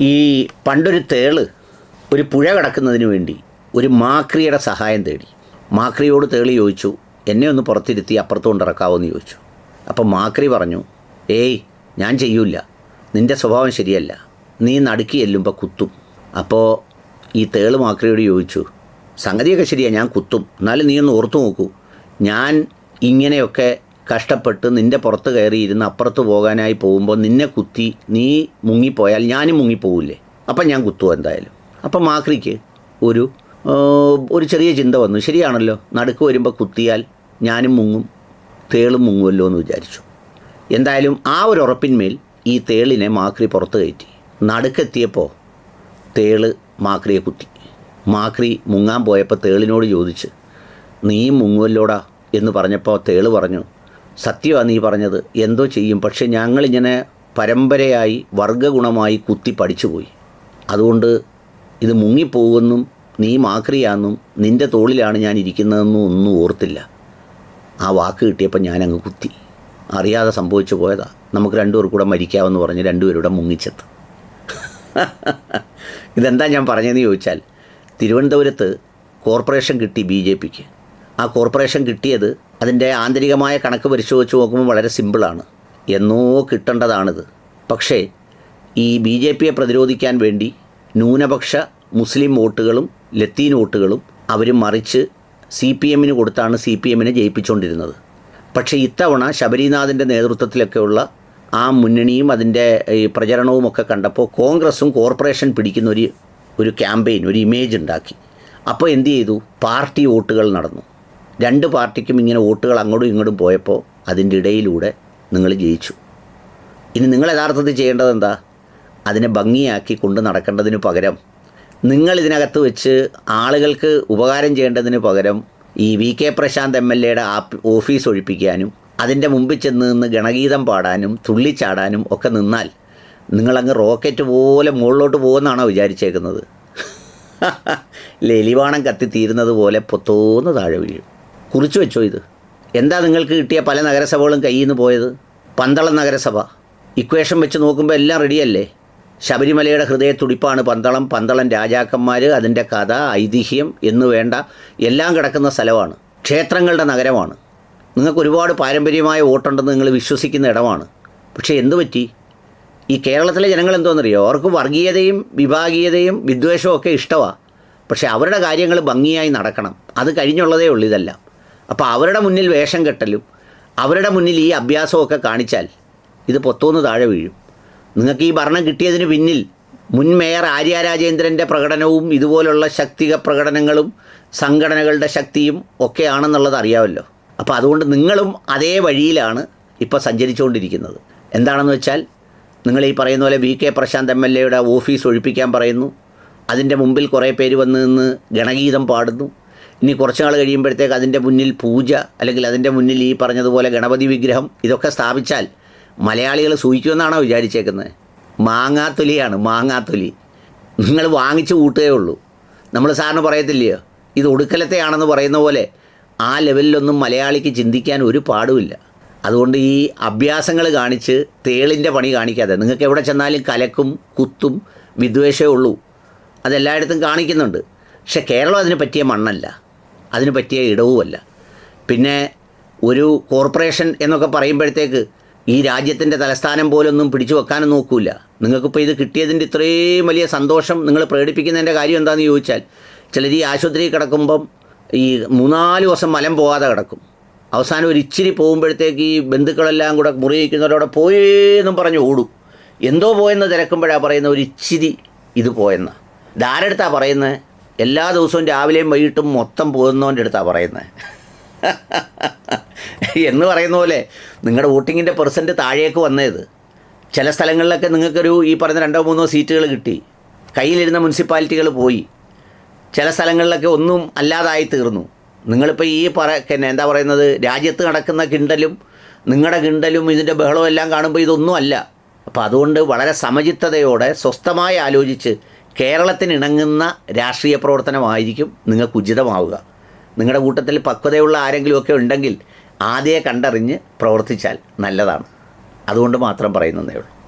ഈ പണ്ടൊരു തേൾ ഒരു പുഴ കടക്കുന്നതിന് വേണ്ടി ഒരു മാക്രിയുടെ സഹായം തേടി. മാക്രിയോട് തേളി ചോദിച്ചു എന്നെ ഒന്ന് പുറത്തിരുത്തി അപ്പുറത്ത് കൊണ്ടിറക്കാവോ എന്ന് ചോദിച്ചു. അപ്പം മാക്രി പറഞ്ഞു ഏയ് ഞാൻ ചെയ്യൂല നിന്റെ സ്വഭാവം ശരിയല്ല. നീ നടുക്കി ചെല്ലുമ്പോൾ കുത്തും. അപ്പോൾ ഈ തേൾ മാക്രിയോട് ചോദിച്ചു സംഗതിയൊക്കെ ശരിയാണ് ഞാൻ കുത്തും. എന്നാലും നീ ഒന്ന് ഓർത്തു നോക്കൂ. ഞാൻ ഇങ്ങനെയൊക്കെ കഷ്ടപ്പെട്ട് നിന്റെ പുറത്ത് കയറിയിരുന്ന് അപ്പുറത്ത് പോകാനായി പോകുമ്പോൾ നിന്നെ കുത്തി നീ മുങ്ങിപ്പോയാൽ ഞാനും മുങ്ങിപ്പോവില്ലേ അപ്പം ഞാൻ കുത്തുമോ എന്തായാലും? അപ്പം മാക്രിക്ക് ഒരു ഒരു ചെറിയ ചിന്ത വന്നു. ശരിയാണല്ലോ. നടുക്ക് വരുമ്പോൾ കുത്തിയാൽ ഞാനും മുങ്ങും തേളും മുങ്ങുമല്ലോ എന്ന് വിചാരിച്ചു. എന്തായാലും ആ ഒരു ഉറപ്പിന്മേൽ ഈ തേളിനെ മാക്രി പുറത്ത് കയറ്റി. നടുക്കെത്തിയപ്പോൾ തേൾ മാക്രിയെ കുത്തി. മാക്രി മുങ്ങാൻ പോയപ്പോൾ തേളിനോട് ചോദിച്ച് നീയും മുങ്ങുമല്ലോടാ എന്ന് പറഞ്ഞപ്പോൾ തേൾ പറഞ്ഞു സത്യമാണ് നീ പറഞ്ഞത്. എന്തോ ചെയ്യും. പക്ഷെ ഞങ്ങളിങ്ങനെ പരമ്പരയായി വർഗഗുണമായി കുത്തി പഠിച്ചുപോയി. അതുകൊണ്ട് ഇത് മുങ്ങിപ്പോകുമെന്നും നീ മാക്രിയാന്നും നിന്റെ തോളിലാണ് ഞാൻ ഇരിക്കുന്നതെന്നും ഒന്നും ഓർത്തില്ല. ആ വാക്ക് കിട്ടിയപ്പോൾ ഞാനങ്ങ് കുത്തി. അറിയാതെ സംഭവിച്ചു പോയതാ. നമുക്ക് രണ്ടുപേർ കൂടെ മരിക്കാമെന്ന് പറഞ്ഞ് രണ്ടുപേരുടെ മുങ്ങിച്ചെത്ത്. ഇതെന്താ ഞാൻ പറഞ്ഞതെന്ന് ചോദിച്ചാൽ തിരുവനന്തപുരത്ത് കോർപ്പറേഷൻ കിട്ടി ബി ജെ പിക്ക്. ആ കോർപ്പറേഷൻ കിട്ടിയത് അതിന്റെ ആന്തരികമായ കണക്ക് പരിശോധിച്ച് നോക്കുമ്പോൾ വളരെ സിമ്പിളാണ്. എന്നോ കിട്ടേണ്ടതാണിത്. പക്ഷേ ഈ ബി ജെ പിയെ പ്രതിരോധിക്കാൻ വേണ്ടി ന്യൂനപക്ഷ മുസ്ലിം വോട്ടുകളും ലത്തീൻ വോട്ടുകളും അവർ മറിച്ച് സി പി എമ്മിന് കൊടുത്താണ് സി പി എമ്മിനെ ജയിപ്പിച്ചുകൊണ്ടിരുന്നത് പക്ഷേ ഇത്തവണ ശബരിനാഥിന്റെ നേതൃത്വത്തിലൊക്കെയുള്ള ആ മുന്നണിയും അതിന്റെ ഈ പ്രചരണവും ഒക്കെ കണ്ടപ്പോൾ കോൺഗ്രസും കോർപ്പറേഷൻ പിടിക്കുന്ന ഒരു ഒരു ക്യാമ്പയിൻ ഒരു ഇമേജ് ഉണ്ടാക്കി. അപ്പോൾ എന്ത് ചെയ്തു? പാർട്ടി വോട്ടുകൾ നടന്നു. രണ്ട് പാർട്ടിക്കും ഇങ്ങനെ വോട്ടുകൾ അങ്ങോട്ടും ഇങ്ങോട്ടും പോയപ്പോൾ അതിന്റെ ഇടയിലൂടെ നിങ്ങൾ ജയിച്ചു. ഇനി നിങ്ങൾ യഥാർത്ഥത്തിൽ ചെയ്യേണ്ടത് എന്താ? അതിനെ ഭംഗിയാക്കി കൊണ്ട് നടക്കേണ്ടതിന് പകരം നിങ്ങൾ ഇതിനകത്ത് വെച്ച് ആളുകൾക്ക് ഉപകാരം ചെയ്യേണ്ടതിന് പകരം ഈ V K Prashanth M L എയുടെ ഓഫീസ് ഒഴിപ്പിക്കാനും അതിന്റെ മുമ്പിൽ ചെന്ന് നിന്ന് ഗണഗീതം പാടാനും തുള്ളിച്ചാടാനും ഒക്കെ നിന്നാൽ നിങ്ങളങ്ങ് റോക്കറ്റ് പോലെ മുകളിലോട്ട് പോകുമെന്നാണോ വിചാരിച്ചേക്കുന്നത്? ലെലിവാണം കത്തി തീരുന്നത് പോലെ പൊത്തോന്ന് താഴെ വീഴും. കുറിച്ചു വെച്ചോ ഇത്. എന്താ നിങ്ങൾക്ക് കിട്ടിയ പല നഗരസഭകളും കയ്യിൽ നിന്ന് പോയത്? പന്തളം നഗരസഭ. ഇക്വേഷൻ വെച്ച് നോക്കുമ്പോൾ എല്ലാം റെഡിയല്ലേ ശബരിമലയുടെ ഹൃദയ തുടിപ്പാണ് പന്തളം. പന്തളം രാജാക്കന്മാർ അതിന്റെ കഥ ഐതിഹ്യം എന്ന് വേണ്ട എല്ലാം കിടക്കുന്ന സ്ഥലമാണ്. ക്ഷേത്രങ്ങളുടെ നഗരമാണ്. നിങ്ങൾക്ക് ഒരുപാട് പാരമ്പര്യമായ വോട്ടുണ്ടെന്ന് നിങ്ങൾ വിശ്വസിക്കുന്ന ഇടമാണ്. പക്ഷേ എന്തു പറ്റി? ഈ കേരളത്തിലെ ജനങ്ങൾ എന്തോന്നറിയോ? അവർക്ക് വർഗീയതയും വിഭാഗീയതയും വിദ്വേഷവും ഒക്കെ ഇഷ്ടമാണ് പക്ഷേ അവരുടെ കാര്യങ്ങൾ ഭംഗിയായി നടക്കണം. അത് കഴിഞ്ഞുള്ളതേ ഉള്ളൂ ഇതെല്ലാം. അപ്പോൾ അവരുടെ മുന്നിൽ വേഷം കെട്ടലും അവരുടെ മുന്നിൽ ഈ അഭ്യാസമൊക്കെ കാണിച്ചാൽ ഇത് പൊത്തോന്ന് താഴെ വീഴും. നിങ്ങൾക്ക് ഈ ഭരണം കിട്ടിയതിന് പിന്നിൽ മുൻ മേയർ ആര്യ രാജേന്ദ്രന്റെ പ്രകടനവും ഇതുപോലുള്ള ശക്തിക പ്രകടനങ്ങളും സംഘടനകളുടെ ശക്തിയും ഒക്കെയാണെന്നുള്ളത് അറിയാമല്ലോ. അപ്പോൾ അതുകൊണ്ട് നിങ്ങളും അതേ വഴിയിലാണ് ഇപ്പോൾ സഞ്ചരിച്ചുകൊണ്ടിരിക്കുന്നത്. എന്താണെന്ന് വെച്ചാൽ നിങ്ങൾ ഈ പറയുന്ന പോലെ V K Prashanth M L എയുടെ ഓഫീസ് ഒഴിപ്പിക്കാൻ പറയുന്നു. അതിന്റെ മുമ്പിൽ കുറേ പേര് വന്ന് നിന്ന് ഗണഗീതം പാടുന്നു. ഇനി കുറച്ച് നാൾ കഴിയുമ്പോഴത്തേക്ക് അതിന്റെ മുന്നിൽ പൂജ അല്ലെങ്കിൽ അതിന്റെ മുന്നിൽ ഈ പറഞ്ഞതുപോലെ ഗണപതി വിഗ്രഹം ഇതൊക്കെ സ്ഥാപിച്ചാൽ മലയാളികൾ സൂഹിക്കുമെന്നാണോ വിചാരിച്ചേക്കുന്നത്? മാങ്ങാത്തൊലിയാണ് മാങ്ങാത്തൊലി. നിങ്ങൾ വാങ്ങിച്ച് കൂട്ടുകയേ ഉള്ളൂ. നമ്മൾ സാറിന് പറയത്തില്ലയോ? ഇത് ഒടുക്കലത്തെയാണെന്ന് പറയുന്ന പോലെ ആ ലെവലിലൊന്നും മലയാളിക്ക് ചിന്തിക്കാൻ ഒരു പാടുമില്ല. അതുകൊണ്ട് ഈ അഭ്യാസങ്ങൾ കാണിച്ച് തേളിന്റെ പണി കാണിക്കാതെ നിങ്ങൾക്ക് എവിടെ ചെന്നാലും കലക്കും കുത്തും വിദ്വേഷമേ ഉള്ളൂ. അതെല്ലായിടത്തും കാണിക്കുന്നുണ്ട്. പക്ഷെ കേരളം അതിന് പറ്റിയ മണ്ണല്ല. അതിന് പറ്റിയ ഇടവുമല്ല. പിന്നെ ഒരു കോർപ്പറേഷൻ എന്നൊക്കെ പറയുമ്പോഴത്തേക്ക് ഈ രാജ്യത്തിന്റെ തലസ്ഥാനം പോലൊന്നും പിടിച്ചു വെക്കാനും നോക്കൂല നിങ്ങൾക്കിപ്പോൾ ഇത് കിട്ടിയതിന്റെ ഇത്രയും വലിയ സന്തോഷം നിങ്ങൾ പ്രകടിപ്പിക്കുന്നതിന്റെ കാര്യം എന്താണെന്ന് ചോദിച്ചാൽ ചിലർ ഈ ആശുപത്രിയിൽ കിടക്കുമ്പം ഈ മൂന്നാൽ ദിവസം മലം പോകാതെ കിടക്കും. അവസാനം ഒരു ഇച്ചിരി പോകുമ്പോഴത്തേക്ക് ഈ ബന്ധുക്കളെല്ലാം കൂടെ മുറിയിക്കുന്നവരോടെ പോയേന്നും പറഞ്ഞ് ഓടും. എന്തോ പോയെന്ന് തിരക്കുമ്പോഴാണ് പറയുന്നത് ഒരു ഇച്ചിരി ഇത് പോയെന്ന്. ഇതാരെടുത്താണ് പറയുന്നത്? എല്ലാ ദിവസവും രാവിലെയും വൈകിട്ടും മൊത്തം പോകുന്നവന്റെ അടുത്താണ് പറയുന്നത് എന്ന് പറയുന്ന പോലെ നിങ്ങളുടെ വോട്ടിങ്ങിന്റെ പെർസെന്റ് താഴേക്ക് വന്നത്. ചില സ്ഥലങ്ങളിലൊക്കെ നിങ്ങൾക്കൊരു ഈ പറഞ്ഞ രണ്ടോ മൂന്നോ സീറ്റുകൾ കിട്ടി. കയ്യിലിരുന്ന മുനിസിപ്പാലിറ്റികൾ പോയി. ചില സ്ഥലങ്ങളിലൊക്കെ ഒന്നും അല്ലാതായി തീർന്നു. നിങ്ങളിപ്പോൾ ഈ പറ എന്താ പറയുന്നത്? രാജ്യത്ത് നടക്കുന്ന കിണ്ടലും നിങ്ങളുടെ കിണ്ടലും ഇതിന്റെ ബഹളവും എല്ലാം കാണുമ്പോൾ ഇതൊന്നും അല്ല. അപ്പോൾ അതുകൊണ്ട് വളരെ സമചിത്തതയോടെ സ്വസ്ഥമായി ആലോചിച്ച് കേരളത്തിന് ഇണങ്ങുന്ന രാഷ്ട്രീയ പ്രവർത്തനമായിരിക്കും നിങ്ങൾക്ക് ഉചിതമാവുക. നിങ്ങളുടെ കൂട്ടത്തിൽ പക്വതയുള്ള ആരെങ്കിലുമൊക്കെ ഉണ്ടെങ്കിൽ ആദ്യമേ കണ്ടറിഞ്ഞ് പ്രവർത്തിച്ചാൽ നല്ലതാണ്. അതുകൊണ്ട് മാത്രം പറയുന്നതേ ഉള്ളൂ.